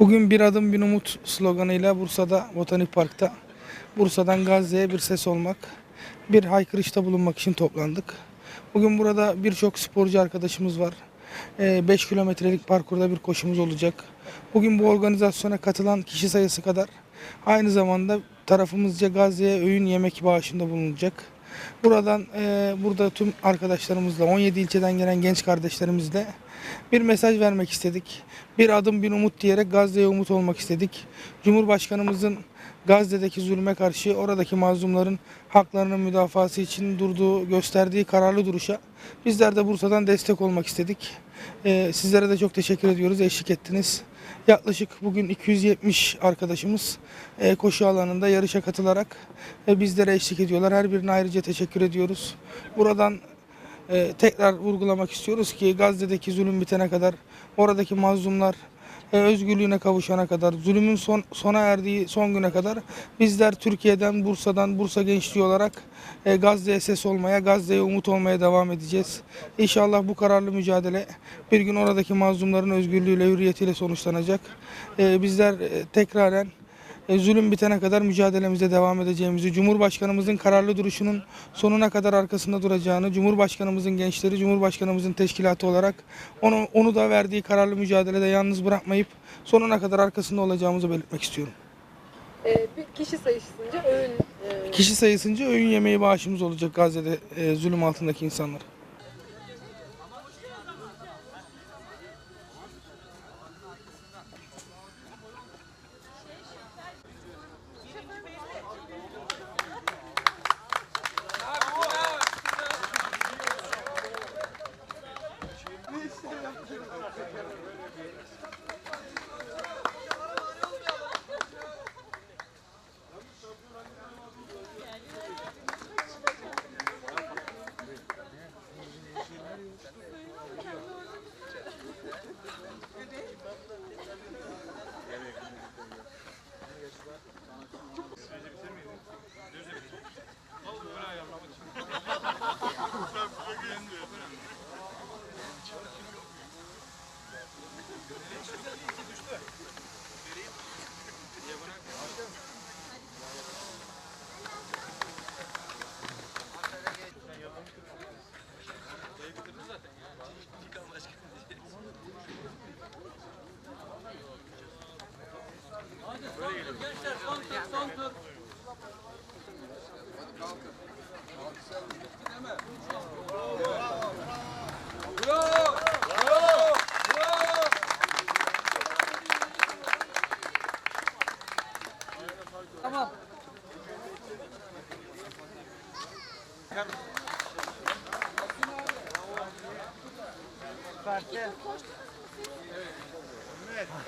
Bugün Bir Adım Bir Umut sloganıyla Bursa'da Botanik Park'ta Bursa'dan Gazze'ye bir ses olmak, bir haykırışta bulunmak için toplandık. Bugün burada birçok sporcu arkadaşımız var. 5 kilometrelik parkurda bir koşumuz olacak. Bugün bu organizasyona katılan kişi sayısı kadar aynı zamanda tarafımızca Gazze'ye öğün yemek bağışında bulunacak. Buradan e, burada tüm arkadaşlarımızla 17 ilçeden gelen genç kardeşlerimizle bir mesaj vermek istedik. Bir adım bir umut diyerek Gazze'ye umut olmak istedik. Cumhurbaşkanımızın Gazze'deki zulme karşı oradaki mazlumların haklarının müdafası için durduğu, gösterdiği kararlı duruşa bizler de Bursa'dan destek olmak istedik. E, sizlere de çok teşekkür ediyoruz. Eşlik ettiniz. Yaklaşık bugün 270 arkadaşımız e, koşu alanında yarışa katılarak e, bizlere eşlik ediyorlar. Her birine ayrıca teşekkür ediyoruz. Buradan e, tekrar vurgulamak istiyoruz ki Gazze'deki zulüm bitene kadar, oradaki mazlumlar e, özgürlüğüne kavuşana kadar, zulümün son, sona erdiği son güne kadar bizler Türkiye'den, Bursa'dan, Bursa gençliği olarak e, Gazze'ye ses olmaya, Gazze'ye umut olmaya devam edeceğiz. İnşallah bu kararlı mücadele bir gün oradaki mazlumların özgürlüğüyle, hürriyetiyle sonuçlanacak. E, bizler e, tekraren zulüm bitene kadar mücadelemize devam edeceğimizi, Cumhurbaşkanımızın kararlı duruşunun sonuna kadar arkasında duracağını, Cumhurbaşkanımızın gençleri, Cumhurbaşkanımızın teşkilatı olarak onu, onu da verdiği kararlı mücadelede yalnız bırakmayıp sonuna kadar arkasında olacağımızı belirtmek istiyorum. Bir kişi sayısınca öğün e, Kişi sayısınca öğün yemeği bağışımız olacak Gazze'de e, zulüm altındaki insanlar. hem Parti. Evet.